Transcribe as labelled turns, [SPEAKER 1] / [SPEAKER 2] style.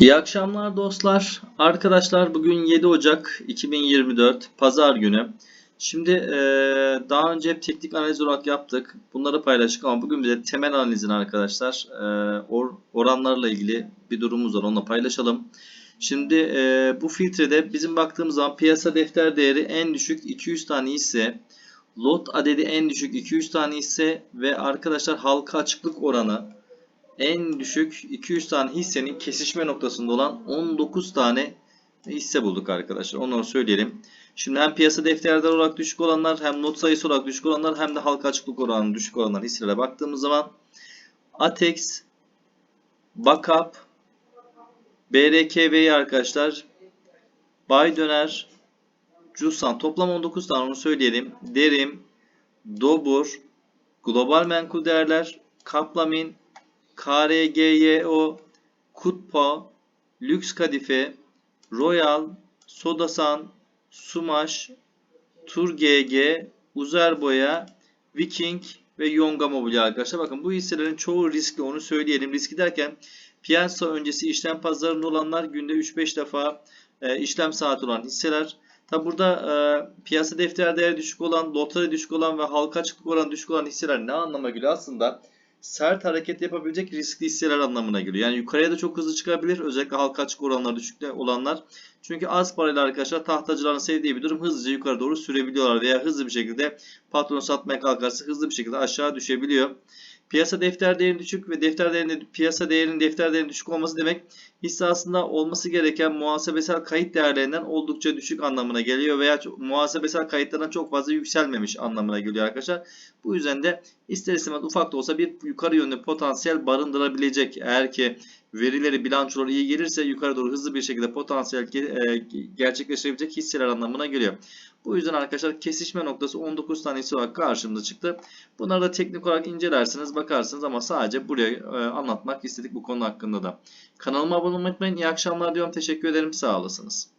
[SPEAKER 1] İyi akşamlar dostlar. Arkadaşlar bugün 7 Ocak 2024 Pazar günü. Şimdi daha önce hep teknik analiz olarak yaptık. Bunları paylaştık ama bugün bize temel analizin arkadaşlar eee, or- oranlarla ilgili bir durumumuz var. Onunla paylaşalım. Şimdi bu filtrede bizim baktığımız zaman piyasa defter değeri en düşük 200 tane hisse, lot adedi en düşük 200 tane hisse ve arkadaşlar halka açıklık oranı en düşük 200 tane hissenin kesişme noktasında olan 19 tane hisse bulduk arkadaşlar. Onları söyleyelim. Şimdi hem piyasa defterleri olarak düşük olanlar hem not sayısı olarak düşük olanlar hem de halka açıklık oranı düşük olanlar hisselere baktığımız zaman Atex, Bakap, BRKV'yi arkadaşlar Bay Döner, Cusan toplam 19 tane onu söyleyelim. Derim, Dobur, Global Menkul Değerler, Kaplamin, KRGYO, Kutpa, Lüks Kadife, Royal, Sodasan, Sumaş, Tur GG, Uzerboya, Viking ve Yonga Mobilya arkadaşlar. Bakın bu hisselerin çoğu riskli onu söyleyelim. Riskli derken piyasa öncesi işlem pazarında olanlar günde 3-5 defa e, işlem saati olan hisseler. Tabi burada e, piyasa defter değeri düşük olan, lotları düşük olan ve halka açıklık oranı düşük olan hisseler ne anlama geliyor? Aslında sert hareket yapabilecek riskli hisseler anlamına geliyor. Yani yukarıya da çok hızlı çıkabilir. Özellikle halka açık oranları düşük olanlar. Çünkü az parayla arkadaşlar tahtacıların sevdiği bir durum hızlıca yukarı doğru sürebiliyorlar veya hızlı bir şekilde patron satmaya kalkarsa hızlı bir şekilde aşağı düşebiliyor. Piyasa defter değeri düşük ve defter değerinin piyasa değerinin defter değerinin düşük olması demek hisse aslında olması gereken muhasebesel kayıt değerlerinden oldukça düşük anlamına geliyor veya muhasebesel kayıtlardan çok fazla yükselmemiş anlamına geliyor arkadaşlar. Bu yüzden de ister istemez ufak da olsa bir yukarı yönlü potansiyel barındırabilecek eğer ki verileri bilançoları iyi gelirse yukarı doğru hızlı bir şekilde potansiyel e, gerçekleştirebilecek hisseler anlamına geliyor. Bu yüzden arkadaşlar kesişme noktası 19 tane hisse olarak karşımıza çıktı. Bunları da teknik olarak incelersiniz, bakarsınız ama sadece buraya e, anlatmak istedik bu konu hakkında da. Kanalıma abone olmayı unutmayın. İyi akşamlar diyorum. Teşekkür ederim. Sağ olasınız.